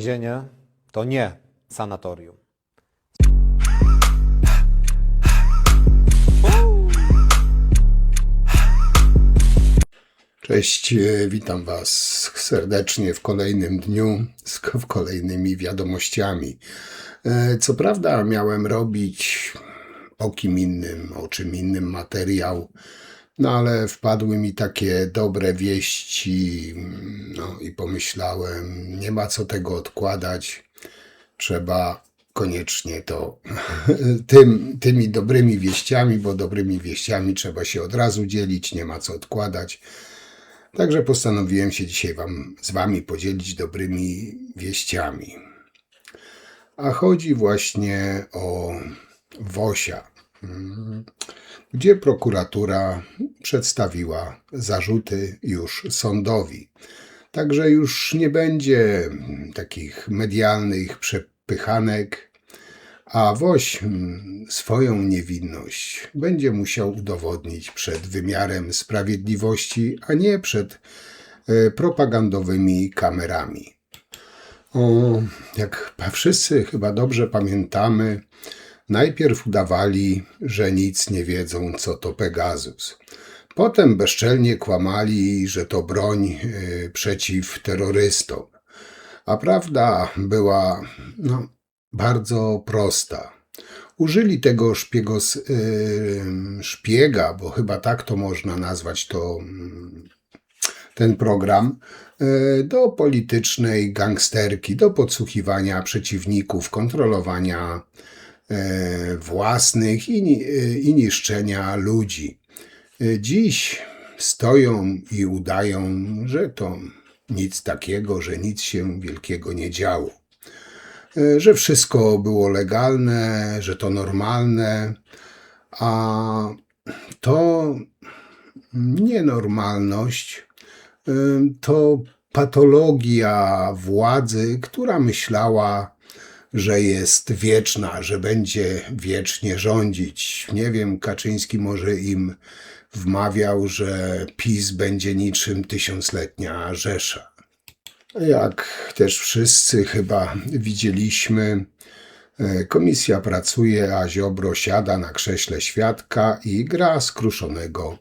Więzienie to nie sanatorium. Cześć, e, witam Was serdecznie w kolejnym dniu z kolejnymi wiadomościami. E, Co prawda, miałem robić o kim innym, o czym innym materiał, no ale wpadły mi takie dobre wieści, no i pomyślałem, nie ma co tego odkładać, trzeba koniecznie to tym, tymi dobrymi wieściami, bo dobrymi wieściami trzeba się od razu dzielić, nie ma co odkładać. Także postanowiłem się dzisiaj wam, z Wami podzielić dobrymi wieściami. A chodzi właśnie o Wosia, gdzie prokuratura przedstawiła zarzuty już sądowi. Także już nie będzie takich medialnych przepychanek, a Woś mm, swoją niewinność będzie musiał udowodnić przed wymiarem sprawiedliwości, a nie przed e, propagandowymi kamerami. O, jak wszyscy chyba dobrze pamiętamy, najpierw udawali, że nic nie wiedzą, co to Pegasus. Potem bezczelnie kłamali, że to broń e, przeciw terrorystom. A prawda była no, bardzo prosta. Użyli tego szpiegos, y, szpiega, bo chyba tak to można nazwać to, mm, ten program, y, do politycznej gangsterki, do podsłuchiwania przeciwników, kontrolowania y, własnych i, y, i niszczenia ludzi. Y, Dziś stoją i udają, że to nic takiego, że nic się wielkiego nie działo e, że wszystko było legalne, że to normalne, a to nienormalność to patologia władzy, która myślała, że jest wieczna, że będzie wiecznie rządzić. Nie wiem, Kaczyński może im wmawiał, że PiS będzie niczym tysiącletnia Rzesza. Jak też wszyscy chyba widzieliśmy, e, komisja pracuje, a Ziobro siada na krześle świadka i gra skruszonego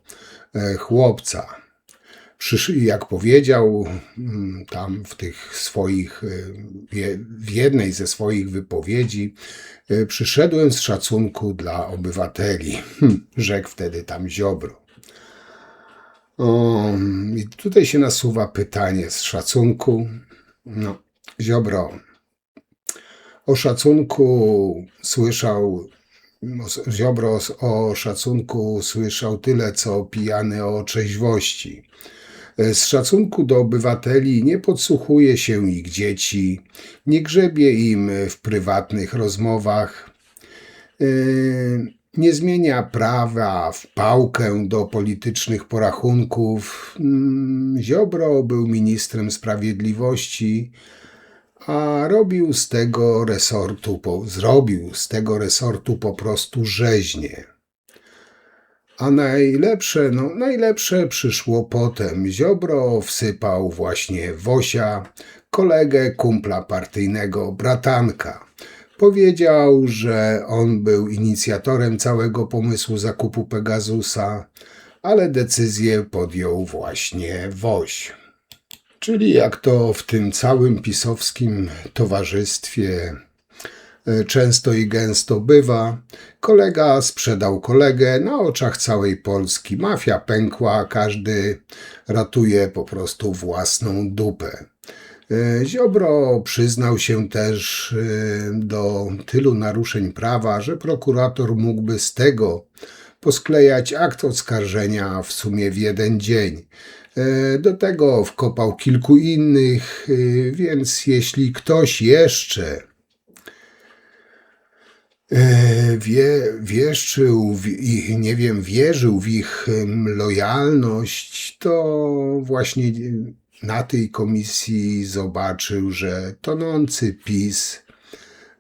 e, chłopca. Jak powiedział mm, tam w tych swoich, wie- w jednej ze swoich wypowiedzi, e, przyszedłem z szacunku dla obywateli, Hm, rzekł wtedy tam Ziobro. O, I tutaj się nasuwa pytanie z szacunku. No, Ziobro, o szacunku słyszał, Ziobro o szacunku słyszał tyle, co pijany o trzeźwości. Z szacunku do obywateli nie podsłuchuje się ich dzieci, nie grzebie im w prywatnych rozmowach, Yy, nie zmienia prawa w pałkę do politycznych porachunków. Mm, Ziobro był ministrem sprawiedliwości, a robił z tego resortu, po, zrobił z tego resortu po prostu rzeźnię. A najlepsze, no najlepsze przyszło potem. Ziobro wsypał właśnie Wosia, kolegę kumpla partyjnego, bratanka. Powiedział, że on był inicjatorem całego pomysłu zakupu Pegasusa, ale decyzję podjął właśnie Woś. Czyli jak to w tym całym pisowskim towarzystwie często i gęsto bywa, kolega sprzedał kolegę na oczach całej Polski. Mafia pękła, każdy ratuje po prostu własną dupę. E, Ziobro przyznał się też e, do tylu naruszeń prawa, że prokurator mógłby z tego posklejać akt oskarżenia w sumie w jeden dzień. E, Do tego wkopał kilku innych, e, więc jeśli ktoś jeszcze e, wie, wieszczył w ich, nie wiem, wierzył w ich lojalność, to właśnie na tej komisji zobaczył, że tonący PiS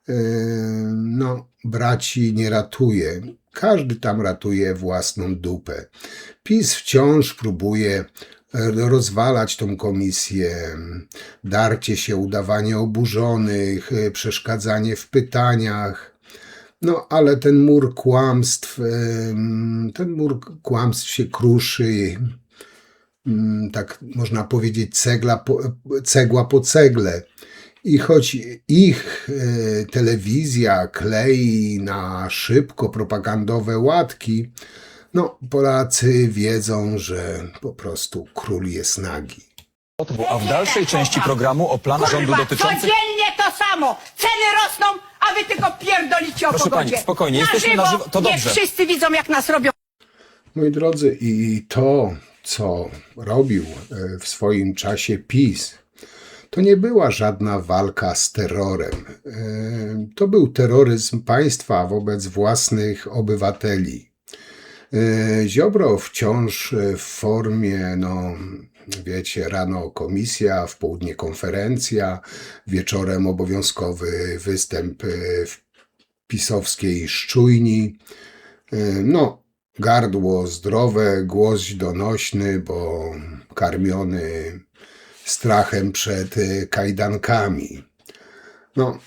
e, no, braci nie ratuje. Każdy tam ratuje własną dupę. PiS wciąż próbuje e, rozwalać tą komisję, darcie się, udawanie oburzonych, e, przeszkadzanie w pytaniach. No, ale ten mur kłamstw, ten mur kłamstw się kruszy, mm, tak można powiedzieć, cegla po, cegła po cegle. I choć ich e, telewizja klei na szybko propagandowe łatki, no Polacy wiedzą, że po prostu król jest nagi. A w dalszej części programu o planach rządu dotyczących... codziennie to samo. Ceny rosną, a wy tylko pierdolicie o Proszę pogodzie. pani, spokojnie, jesteśmy na żywo- to niech dobrze. wszyscy widzą, jak nas robią. Moi drodzy, i to, co robił e, w swoim czasie PiS, to nie była żadna walka z terrorem. E, To był terroryzm państwa wobec własnych obywateli. E, Ziobro wciąż e, w formie, no wiecie, rano komisja, w południe konferencja, wieczorem obowiązkowy występ e, w pisowskiej szczujni. No, gardło zdrowe, głos donośny, bo karmiony strachem przed kajdankami. No,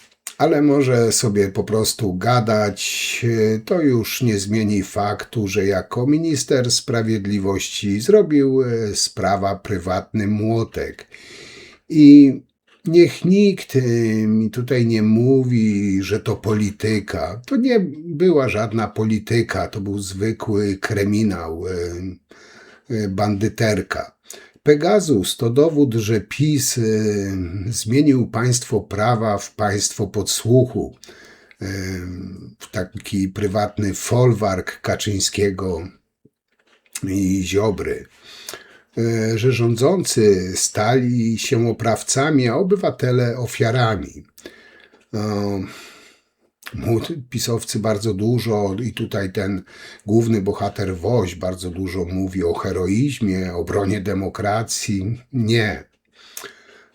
ale może sobie po prostu gadać, to już nie zmieni faktu, że jako minister sprawiedliwości zrobił e, z prawa prywatny młotek. I niech nikt e, mi tutaj nie mówi, że to polityka. To nie była żadna polityka, to był zwykły kryminał, e, bandyterka. Pegasus to dowód, że PiS e, zmienił państwo prawa w państwo podsłuchu. W taki prywatny folwark Kaczyńskiego i Ziobry e, że rządzący stali się oprawcami, a obywatele ofiarami. Pisowcy bardzo dużo, i tutaj ten główny bohater Woś bardzo dużo mówi o heroizmie, obronie demokracji. Nie.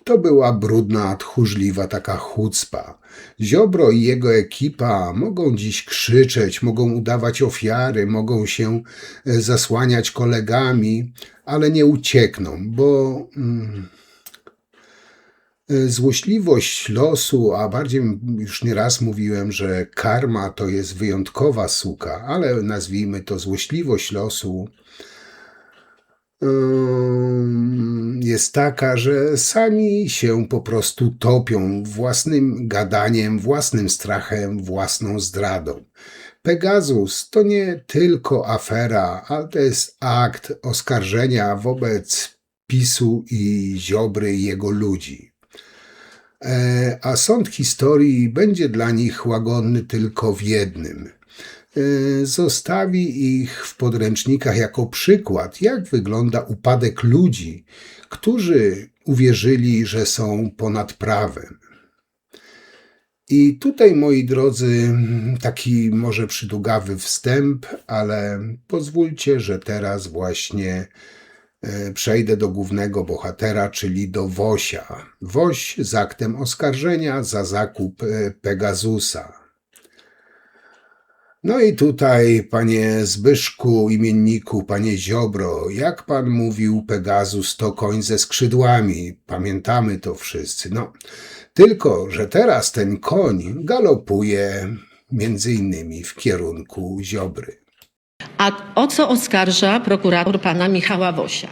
To była brudna, tchórzliwa taka chucpa. Ziobro i jego ekipa mogą dziś krzyczeć, mogą udawać ofiary, mogą się e, zasłaniać kolegami, ale nie uciekną, bo mm, złośliwość losu, a bardziej już nieraz mówiłem, że karma to jest wyjątkowa suka, ale nazwijmy to złośliwość losu, jest taka, że sami się po prostu topią własnym gadaniem, własnym strachem, własną zdradą. Pegasus to nie tylko afera, ale to jest akt oskarżenia wobec PiSu i Ziobry i jego ludzi. E, A sąd historii będzie dla nich łagodny tylko w jednym. E, Zostawi ich w podręcznikach jako przykład, jak wygląda upadek ludzi, którzy uwierzyli, że są ponad prawem. I tutaj, moi drodzy, taki może przydługawy wstęp, ale pozwólcie, że teraz właśnie przejdę do głównego bohatera, czyli do Wosia. Woś z aktem oskarżenia za zakup e, Pegasusa. No i tutaj, panie Zbyszku, imienniku, panie Ziobro, jak pan mówił, Pegasus to koń ze skrzydłami. Pamiętamy to wszyscy. No, tylko, że teraz ten koń galopuje między innymi w kierunku Ziobry. A o co oskarża prokurator pana Michała Wosia?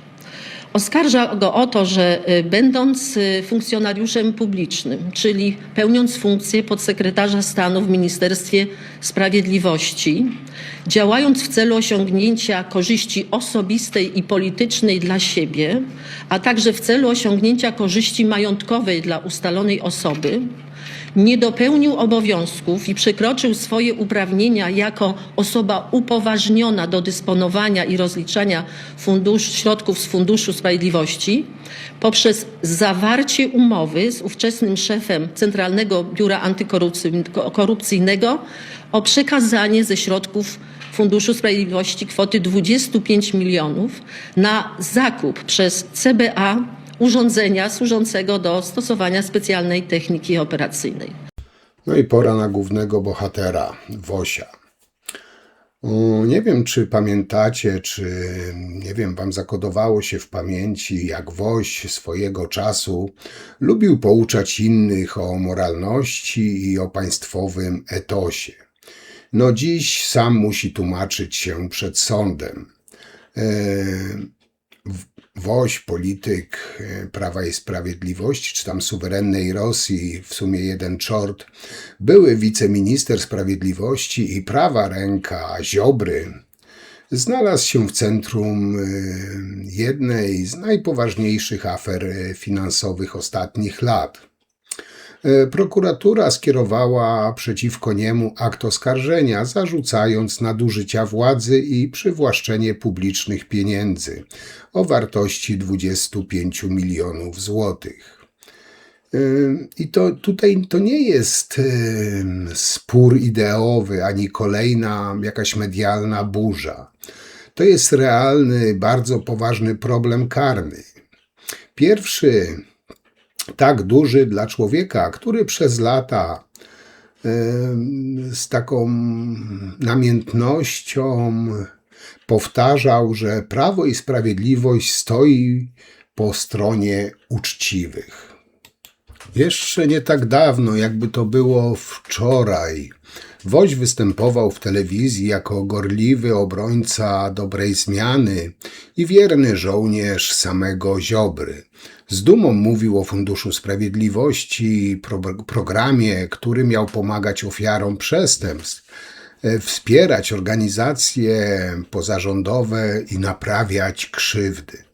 Oskarża go o to, że y, będąc y, funkcjonariuszem publicznym, czyli pełniąc funkcję podsekretarza stanu w Ministerstwie Sprawiedliwości, działając w celu osiągnięcia korzyści osobistej i politycznej dla siebie, a także w celu osiągnięcia korzyści majątkowej dla ustalonej osoby, nie dopełnił obowiązków i przekroczył swoje uprawnienia jako osoba upoważniona do dysponowania i rozliczania fundusz, środków z Funduszu Sprawiedliwości poprzez zawarcie umowy z ówczesnym szefem Centralnego Biura Antykorupcyjnego o przekazanie ze środków Funduszu Sprawiedliwości kwoty 25 milionów na zakup przez CBA urządzenia służącego do stosowania specjalnej techniki operacyjnej. No i pora na głównego bohatera, Wosia. Nie wiem, czy pamiętacie, czy nie wiem, wam zakodowało się w pamięci, jak Woś swojego czasu lubił pouczać innych o moralności i o państwowym etosie. No dziś sam musi tłumaczyć się przed sądem. Woś, polityk e, Prawa i Sprawiedliwości, czy tam suwerennej Rosji, w sumie jeden czort, były wiceminister sprawiedliwości i prawa ręka Ziobry, znalazł się w centrum e, jednej z najpoważniejszych afer e, finansowych ostatnich lat. E, Prokuratura skierowała przeciwko niemu akt oskarżenia, zarzucając nadużycia władzy i przywłaszczenie publicznych pieniędzy o wartości 25 milionów złotych. E, I to tutaj to nie jest e, spór ideowy ani kolejna jakaś medialna burza. To jest realny, bardzo poważny problem karny. Pierwszy tak duży dla człowieka, który przez lata em, z taką namiętnością powtarzał, że prawo i sprawiedliwość stoi po stronie uczciwych. Jeszcze nie tak dawno, jakby to było wczoraj, Woś występował w telewizji jako gorliwy obrońca dobrej zmiany i wierny żołnierz samego Ziobry. Z dumą mówił o Funduszu Sprawiedliwości i pro programie, który miał pomagać ofiarom przestępstw, e, wspierać organizacje pozarządowe i naprawiać krzywdy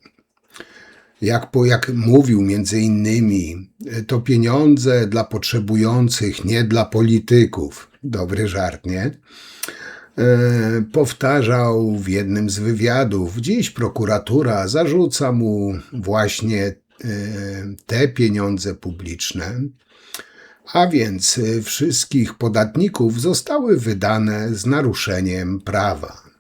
jak, po, jak mówił między innymi, to pieniądze dla potrzebujących, nie dla polityków. Dobry żart, nie? E, powtarzał w jednym z wywiadów. Dziś prokuratura zarzuca mu właśnie e, te pieniądze publiczne, a więc e, wszystkich podatników zostały wydane z naruszeniem prawa.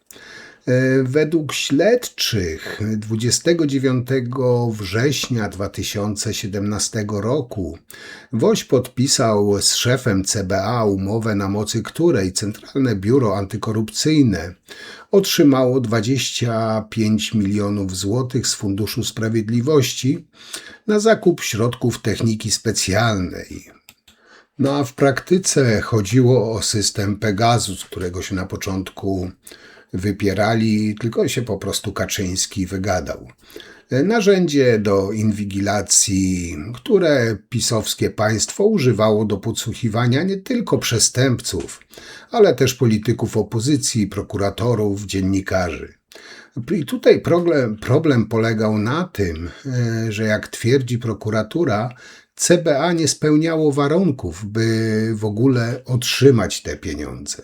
E, Według śledczych 29 września 2017 roku Woś podpisał z szefem CBA umowę, na mocy której Centralne Biuro Antykorupcyjne otrzymało 25 milionów złotych z Funduszu Sprawiedliwości na zakup środków techniki specjalnej. No a w praktyce chodziło o system Pegasus, którego się na początku wypierali, tylko się po prostu Kaczyński wygadał. Narzędzie do inwigilacji, które pisowskie państwo używało do podsłuchiwania nie tylko przestępców, ale też polityków opozycji, prokuratorów, dziennikarzy. I tutaj problem, problem polegał na tym, e, że jak twierdzi prokuratura, CBA nie spełniało warunków, by w ogóle otrzymać te pieniądze.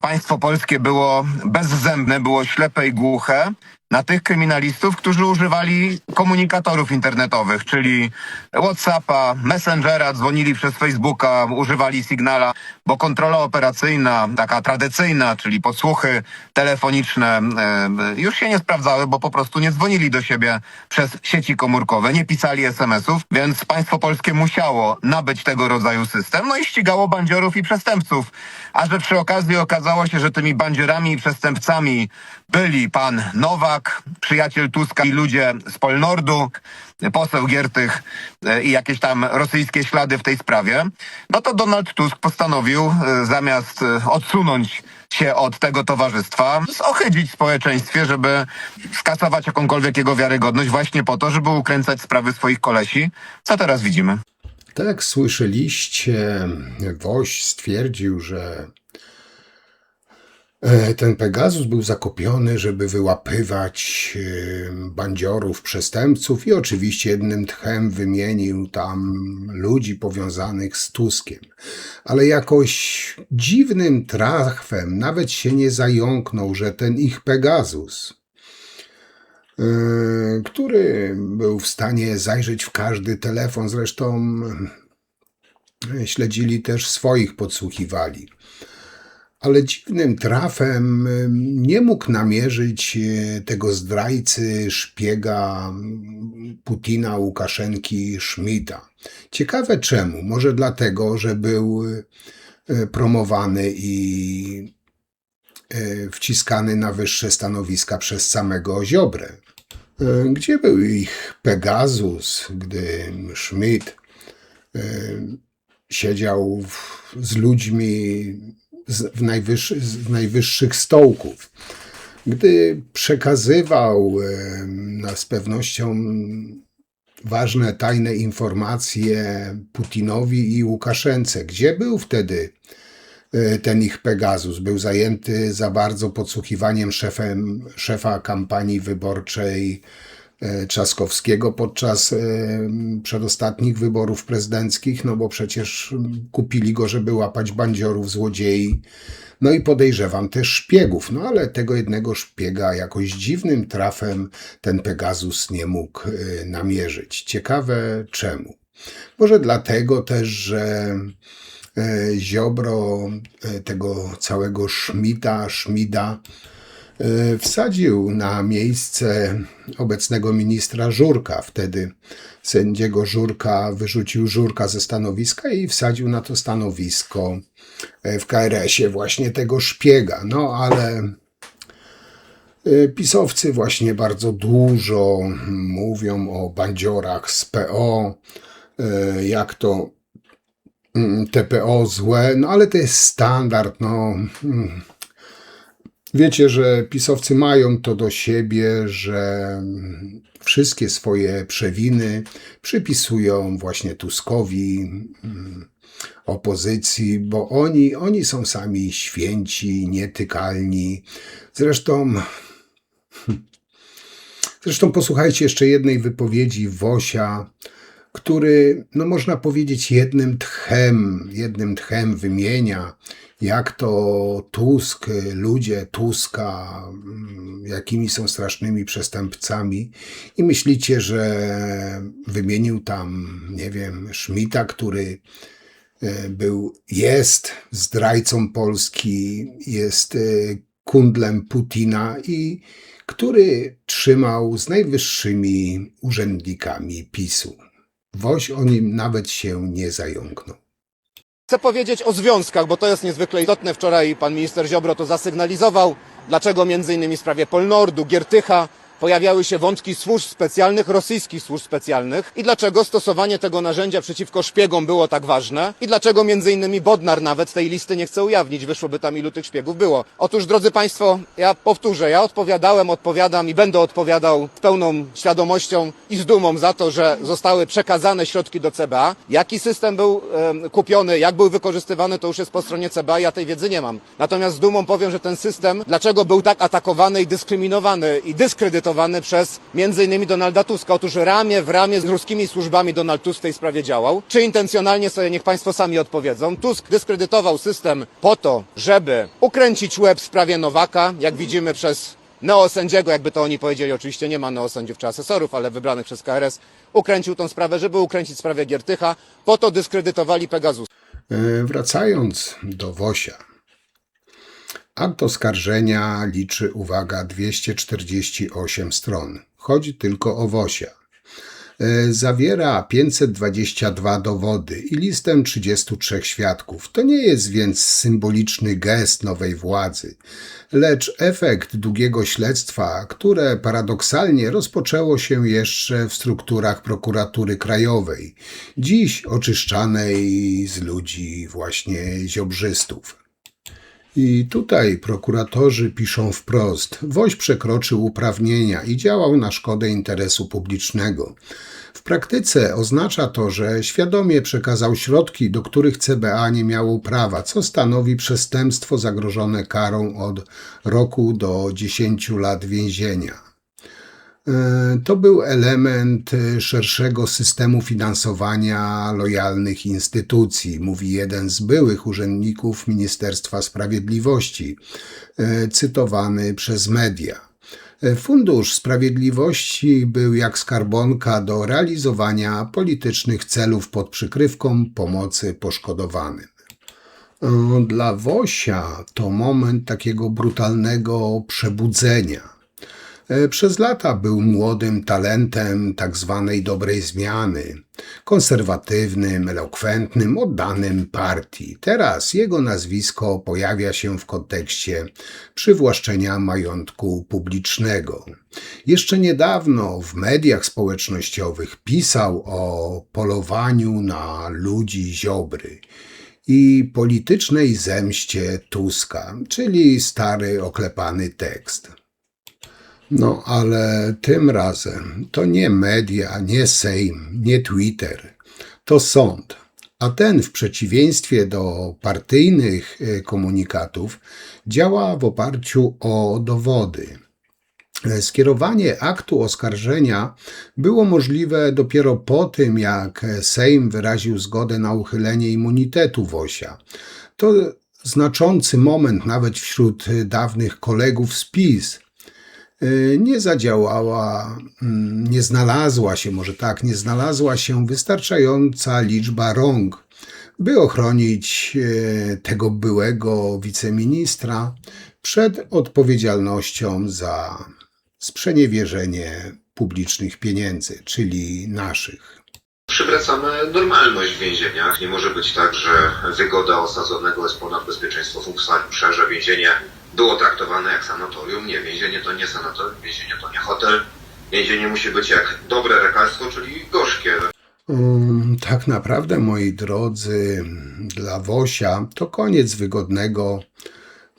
Państwo polskie było bezzębne, było ślepe i głuche na tych kryminalistów, którzy używali komunikatorów internetowych, czyli WhatsAppa, Messengera, dzwonili przez Facebooka, używali Signala, bo kontrola operacyjna, taka tradycyjna, czyli podsłuchy telefoniczne, e, już się nie sprawdzały, bo po prostu nie dzwonili do siebie przez sieci komórkowe, nie pisali SMS-ów, więc państwo polskie musiało nabyć tego rodzaju system, no i ścigało bandziorów i przestępców. A że przy okazji okazało się, że tymi bandziorami i przestępcami byli pan Nowak, przyjaciel Tuska i ludzie z Polnordu, poseł Giertych e, i jakieś tam rosyjskie ślady w tej sprawie, no to Donald Tusk postanowił e, zamiast e, odsunąć się od tego towarzystwa, zohydzić społeczeństwie, żeby skasować jakąkolwiek jego wiarygodność właśnie po to, żeby ukręcać sprawy swoich kolesi. Co teraz widzimy? Tak słyszeliście, Woś stwierdził, że ten Pegasus był zakupiony, żeby wyłapywać e, bandziorów, przestępców i oczywiście jednym tchem wymienił tam ludzi powiązanych z Tuskiem. Ale jakoś dziwnym trafem nawet się nie zająknął, że ten ich Pegasus e, który był w stanie zajrzeć w każdy telefon, zresztą e, śledzili też swoich, podsłuchiwali. Ale dziwnym trafem nie mógł namierzyć e, tego zdrajcy, szpiega Putina, Łukaszenki, Schmidta. Ciekawe czemu. Może dlatego, że był e, promowany i e, wciskany na wyższe stanowiska przez samego Ziobrę. Gdzie był ich Pegasus, gdy Schmidt siedział z ludźmi z, w z najwyższych stołków? Gdy przekazywał e, no, z pewnością ważne tajne informacje Putinowi i Łukaszence. Gdzie był wtedy e, ten ich Pegasus? Był zajęty za bardzo podsłuchiwaniem szefem, szefa kampanii wyborczej Trzaskowskiego podczas e, przedostatnich wyborów prezydenckich, no bo przecież kupili go, żeby łapać bandziorów, złodziei, no i podejrzewam też szpiegów, no ale tego jednego szpiega jakoś dziwnym trafem ten Pegasus nie mógł y, namierzyć. Ciekawe czemu. Może dlatego też, że e, Ziobro e, tego całego Szmita, Szmida e, wsadził na miejsce obecnego ministra Żurka. Wtedy sędziego Żurka wyrzucił Żurka ze stanowiska i wsadził na to stanowisko e, w KRS-ie właśnie tego szpiega. No ale e, pisowcy właśnie bardzo dużo mówią o bandziorach z PO, e, jak to mm, TPO złe, no ale to jest standard, no. Wiecie, że pisowcy mają to do siebie, że wszystkie swoje przewiny przypisują właśnie Tuskowi, mm, opozycji, bo oni, oni są sami święci, nietykalni. Zresztą, zresztą posłuchajcie jeszcze jednej wypowiedzi Wosia, który, no można powiedzieć, jednym tchem, jednym tchem wymienia, jak to Tusk, ludzie Tuska, mm, jakimi są strasznymi przestępcami i myślicie, że wymienił tam, nie wiem, Szmita, który e, był, jest zdrajcą Polski, jest e, kundlem Putina i który trzymał z najwyższymi urzędnikami PiSu. Woś o nim nawet się nie zająknął. Chcę powiedzieć o związkach, bo to jest niezwykle istotne. Wczoraj pan minister Ziobro to zasygnalizował, dlaczego między innymi w sprawie Polnordu, Giertycha pojawiały się wątki służb specjalnych, rosyjskich służb specjalnych i dlaczego stosowanie tego narzędzia przeciwko szpiegom było tak ważne i dlaczego między innymi Bodnar nawet tej listy nie chce ujawnić. Wyszłoby tam ilu tych szpiegów było. Otóż drodzy państwo, ja powtórzę, ja odpowiadałem, odpowiadam i będę odpowiadał z pełną świadomością i z dumą za to, że zostały przekazane środki do CBA. Jaki system był em, kupiony, jak był wykorzystywany, to już jest po stronie CBA, ja tej wiedzy nie mam. Natomiast z dumą powiem, że ten system, dlaczego był tak atakowany i dyskryminowany i dyskredytowany przez między innymi Donalda Tuska. Otóż ramię w ramię z ruskimi służbami Donald Tusk w tej sprawie działał. Czy intencjonalnie sobie niech Państwo sami odpowiedzą. Tusk dyskredytował system po to, żeby ukręcić łeb w sprawie Nowaka, jak widzimy przez neosędziego, jakby to oni powiedzieli, oczywiście nie ma neosędziów czy asesorów, ale wybranych przez KRS, ukręcił tą sprawę, żeby ukręcić sprawę Giertycha, po to dyskredytowali Pegasus. E, Wracając do Wosia. Akt oskarżenia liczy, uwaga, 248 stron. Chodzi tylko o Wosia. E, Zawiera 522 dowody i listę 33 świadków. To nie jest więc symboliczny gest nowej władzy, lecz efekt długiego śledztwa, które paradoksalnie rozpoczęło się jeszcze w strukturach prokuratury krajowej, dziś oczyszczanej z ludzi właśnie ziobrzystów. I tutaj prokuratorzy piszą wprost: Woś przekroczył uprawnienia i działał na szkodę interesu publicznego. W praktyce oznacza to, że świadomie przekazał środki, do których CBA nie miało prawa, co stanowi przestępstwo zagrożone karą od roku do 10 lat więzienia. E, To był element e, szerszego systemu finansowania lojalnych instytucji, mówi jeden z byłych urzędników Ministerstwa Sprawiedliwości, e, cytowany przez media. Fundusz Sprawiedliwości był jak skarbonka do realizowania politycznych celów pod przykrywką pomocy poszkodowanym. Dla Wosia to moment takiego brutalnego przebudzenia. E, Przez lata był młodym talentem tak zwanej dobrej zmiany, konserwatywnym, elokwentnym, oddanym partii. Teraz jego nazwisko pojawia się w kontekście przywłaszczenia majątku publicznego. Jeszcze niedawno w mediach społecznościowych pisał o polowaniu na ludzi Ziobry i politycznej zemście Tuska, czyli stary oklepany tekst. No ale tym razem to nie media, nie Sejm, nie Twitter, to sąd. A ten w przeciwieństwie do partyjnych e, komunikatów działa w oparciu o dowody. E, Skierowanie aktu oskarżenia było możliwe dopiero po tym, jak Sejm wyraził zgodę na uchylenie immunitetu Wosia. To znaczący moment nawet wśród dawnych kolegów z PiS. Y, nie zadziałała, mm, nie znalazła się, może tak, nie znalazła się wystarczająca liczba rąk, by ochronić y, tego byłego wiceministra przed odpowiedzialnością za sprzeniewierzenie publicznych pieniędzy, czyli naszych. Przywracamy normalność w więzieniach. Nie może być tak, że wygoda osadzonego jest ponad bezpieczeństwo funkcjonariusza, że więzienie było traktowane jak sanatorium. Nie, więzienie to nie sanatorium, więzienie to nie hotel. Więzienie musi być jak dobre lekarstwo, czyli gorzkie. Um, tak naprawdę, moi drodzy, dla Wosia to koniec wygodnego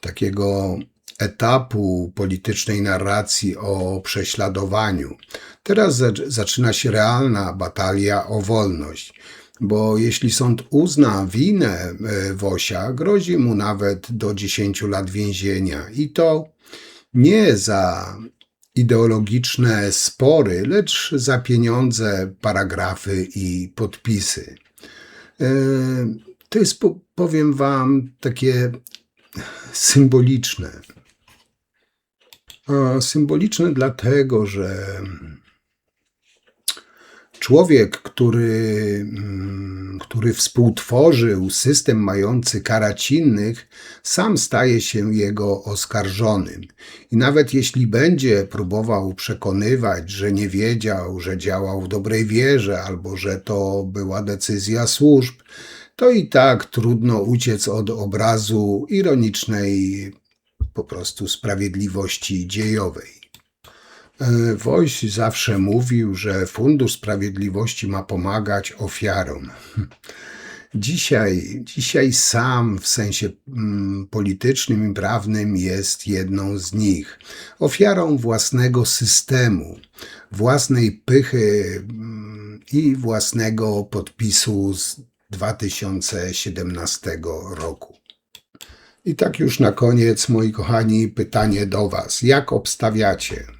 takiego etapu politycznej narracji o prześladowaniu. Teraz zac- zaczyna się realna batalia o wolność. Bo jeśli sąd uzna winę e, Wosia, grozi mu nawet do 10 lat więzienia. I to nie za ideologiczne spory, lecz za pieniądze, paragrafy i podpisy. E, To jest, po- powiem Wam, takie symboliczne. Symboliczne dlatego, że człowiek, który, mm, który współtworzył system mający karać innych, sam staje się jego oskarżonym. I nawet jeśli będzie próbował przekonywać, że nie wiedział, że działał w dobrej wierze albo że to była decyzja służb, to i tak trudno uciec od obrazu ironicznej po prostu sprawiedliwości dziejowej. E, Woś zawsze mówił, że Fundusz Sprawiedliwości ma pomagać ofiarom. Dzisiaj, dzisiaj sam w sensie mm, politycznym i prawnym jest jedną z nich. Ofiarą własnego systemu, własnej pychy mm, i własnego podpisu z 2017 roku. I tak już na koniec, moi kochani, pytanie do Was. Jak obstawiacie?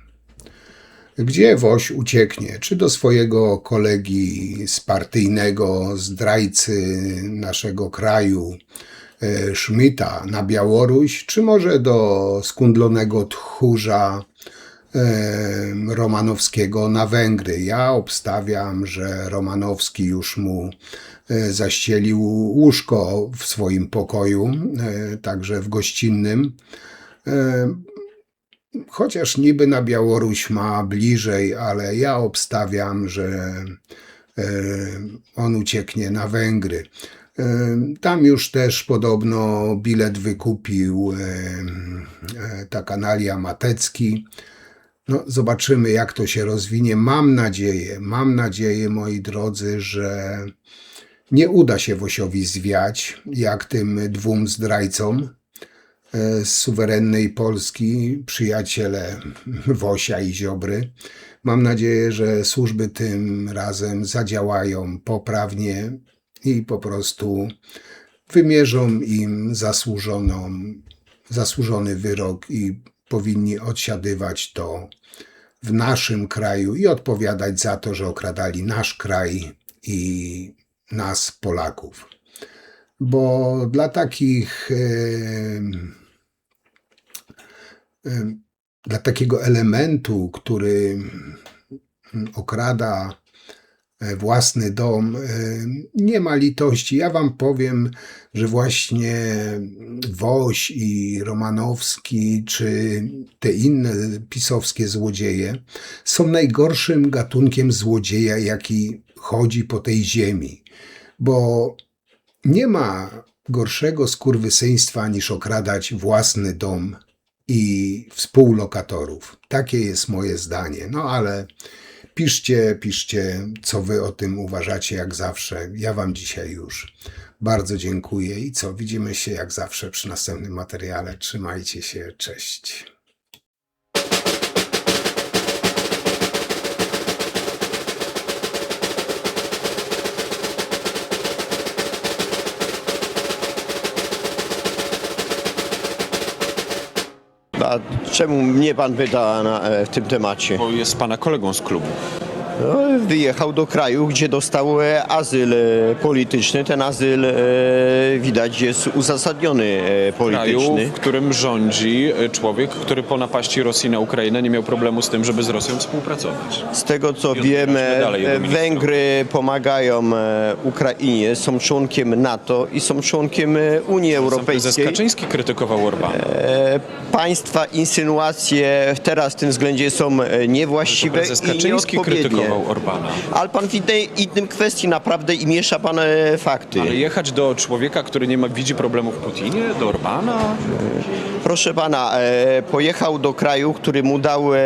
Gdzie Woś ucieknie? Czy do swojego kolegi z partyjnego zdrajcy naszego kraju, e, Szmita na Białoruś, czy może do skundlonego tchórza e, Romanowskiego na Węgry? Ja obstawiam, że Romanowski już mu e, zaścielił łóżko w swoim pokoju, także w gościnnym. Chociaż niby na Białoruś ma bliżej, ale ja obstawiam, że e, on ucieknie na Węgry. E, Tam już też podobno bilet wykupił e, ta kanalia Matecki. No, zobaczymy, jak to się rozwinie. Mam nadzieję, mam nadzieję, moi drodzy, że nie uda się Wosiowi zwiać, jak tym dwóm zdrajcom z suwerennej Polski, przyjaciele Wosia i Ziobry. Mam nadzieję, że służby tym razem zadziałają poprawnie i po prostu wymierzą im zasłużoną, zasłużony wyrok i powinni odsiadywać to w naszym kraju i odpowiadać za to, że okradali nasz kraj i nas, Polaków. Bo dla takich, em, dla takiego elementu, który mm, okrada e, własny dom, nie ma litości. Ja wam powiem, że właśnie Woś i Romanowski, czy te inne pisowskie złodzieje są najgorszym gatunkiem złodzieja, jaki chodzi po tej ziemi. Bo nie ma gorszego skurwysyństwa niż okradać własny dom i współlokatorów. Takie jest moje zdanie. No ale piszcie, piszcie, co wy o tym uważacie, jak zawsze. Ja wam dzisiaj już bardzo dziękuję i co, widzimy się jak zawsze przy następnym materiale. Trzymajcie się, cześć. A czemu mnie pan pyta na, e, w tym temacie? Bo jest pana kolegą z klubu. Wyjechał do kraju, gdzie dostał e, azyl e, polityczny. Ten azyl e, widać jest uzasadniony e, Kraju, polityczny. w którym rządzi człowiek, który po napaści Rosji na Ukrainę nie miał problemu z tym, żeby z Rosją współpracować. Z tego co I wiem, odbierać medale jego ministrom. Węgry pomagają Ukrainie, są członkiem NATO i są członkiem Unii Europejskiej. Kaczyński krytykował Orbana. Państwa insynuacje teraz w tym względzie są niewłaściwe i nieodpowiednie. Orbana. Ale pan w innej, innym kwestii naprawdę i miesza pan e, fakty. Ale jechać do człowieka, który nie ma, widzi problemów w Putinie, do Orbana? Proszę pana, e, pojechał do kraju, który mu dał e,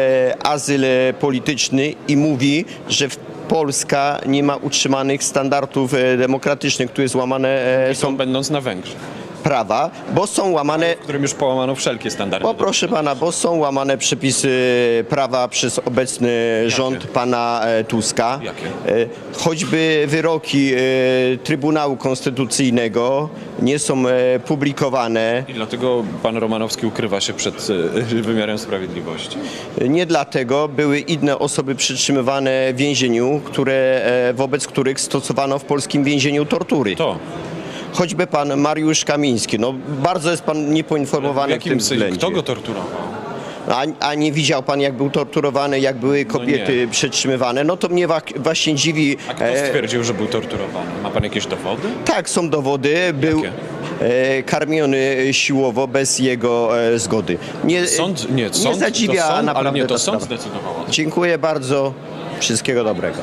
azyl e, polityczny i mówi, że w Polska nie ma utrzymanych standardów e, demokratycznych, które złamane e, Są będąc na Węgrzech, prawa, bo są łamane w którym już połamano wszelkie standardy. Bo proszę pana, bo są łamane przepisy prawa przez obecny rząd pana e, Tuska. Jakie? E, Choćby wyroki e, Trybunału Konstytucyjnego nie są e, publikowane. I dlatego pan Romanowski ukrywa się przed e, wymiarem sprawiedliwości. Nie dlatego były inne osoby przytrzymywane w więzieniu, które, e, wobec których stosowano w polskim więzieniu tortury. To. Choćby pan Mariusz Kamiński. No, bardzo jest pan W niepoinformowany w, jakim tym względzie. Kto go torturował? A, a nie widział pan, jak był torturowany, jak były kobiety nie. przetrzymywane? No to mnie właśnie dziwi. A kto e, stwierdził, że był torturowany? Ma pan jakieś dowody? tak, są dowody. Był Jakie? e, karmiony siłowo bez jego zgody. Nie, Sąd, nie, sąd, nie zadziwia to sąd, naprawdę ale nie, to sąd zdecydował. Dziękuję bardzo. Wszystkiego dobrego.